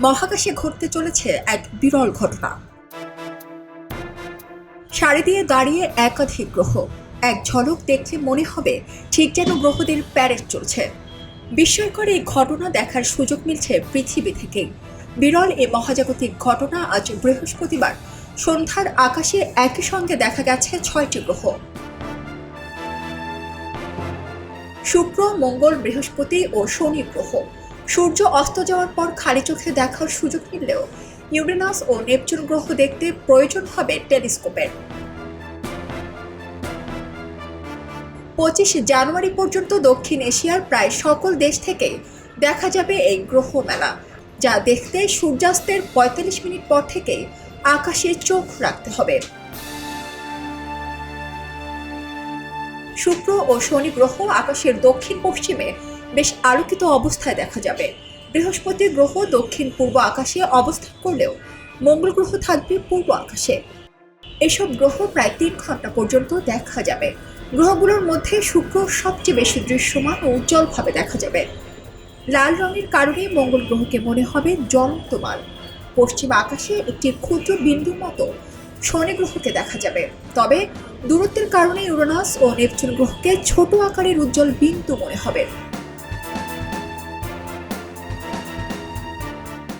মহাকাশে ঘটতে চলেছে এক বিরল ঘটনা। সারি দিয়ে দাঁড়িয়ে একাধিক গ্রহ। এক ঝলক দেখলে মনে হবে ঠিক যেন গ্রহদের প্যারেড চলছে। বিস্ময়কর এই ঘটনা দেখার সুযোগ মিলছে পৃথিবী থেকেই বিরল এ মহাজাগতিক ঘটনা আজ বৃহস্পতিবার সন্ধ্যার আকাশে একই সঙ্গে দেখা গেছে ছয়টি গ্রহ। শুক্র, মঙ্গল, বৃহস্পতি ও শনি গ্রহ। সূর্য অস্ত যাওয়ার পর খালি চোখে দেখার সুযোগ মিললেও ইউরেনাস ও নেপচুন গ্রহ দেখতে প্রয়োজন হবে টেলিস্কোপের পঁচিশ জানুয়ারি পর্যন্ত দক্ষিণ এশিয়ার প্রায় সকল দেশ থেকে দেখা যাবে এই গ্রহ মেলা যা দেখতে সূর্যাস্তের পঁয়তাল্লিশ মিনিট পর থেকেই আকাশে চোখ রাখতে হবে। শুক্র ও শনি গ্রহ আকাশের দক্ষিণ পশ্চিমে বেশ আলোকিত অবস্থায় দেখা যাবে। বৃহস্পতি গ্রহ দক্ষিণ পূর্ব আকাশে অবস্থান করলেও মঙ্গল গ্রহ থাকবে পূর্ব আকাশে। এসব গ্রহ প্রায় তিন ঘণ্টা পর্যন্ত দেখা যাবে। গ্রহগুলোর মধ্যে শুক্র সবচেয়ে বেশি দৃশ্যমান ও উজ্জ্বলভাবে দেখা যাবে। লাল রঙের কারণে মঙ্গল গ্রহকে মনে হবে জ্বলন্ত মাল। পশ্চিম আকাশে একটি ক্ষুদ্র বিন্দুর মতো শনি গ্রহকে দেখা যাবে। তবে দূরত্বের কারণে ইউরেনাস ও নেপচুন গ্রহকে ছোট আকারের উজ্জ্বল বিন্দু মনে হবে।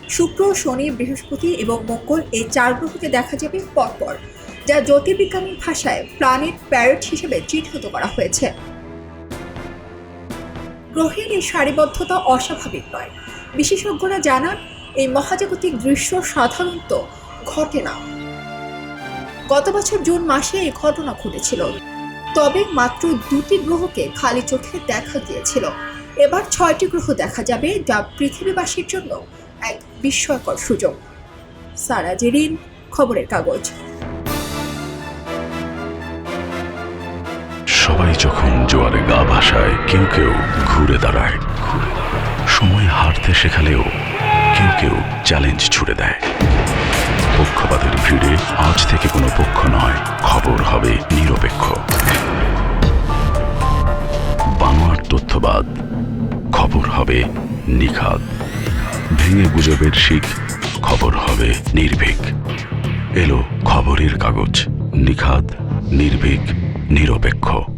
শুক্র, শনি, বৃহস্পতি এবং মঙ্গল এই চার গ্রহকে দেখা যাবে পরপর, যা জ্যোতির্বিজ্ঞানীর ভাষায় প্ল্যানেট প্যারেট হিসেবে চিহ্নিত করা হয়েছে। গ্রহের এই সারিবদ্ধতা অস্বাভাবিক নয়। বিশেষজ্ঞরা জানান, এই মহাজাগতিক দৃশ্য সাধারণত ঘটে না। গত বছর জুন মাসে এই ঘটনা ঘটেছিল। তবে মাত্র দুটি গ্রহকে খালি চোখে দেখা গিয়েছিল। এবার ছয়টি গ্রহ দেখা যাবে যা পৃথিবীবাসীর জন্য এক বিস্ময়কর সুযোগ। সারা জেরিন খবরের কাগজ। সবাই যখন জোয়ারে গা ভাসায়, কেউ কেউ ঘুরে দাঁড়ায়। সময় হারতে শেখালেও কেউ কেউ চ্যালেঞ্জ ছুড়ে দেয়। পক্ষপাতের ভিড়ে আজ থেকে কোনো পক্ষ নয়, খবর হবে নিরপেক্ষ। বানোয়ার তথ্যবাদ, খবর হবে নিখাদ। ভেঙে গুজবের শিখ। খবর হবে নির্ভীক। এলো খবরের কাগজ। নিখাত নির্ভীক নিরপেক্ষ।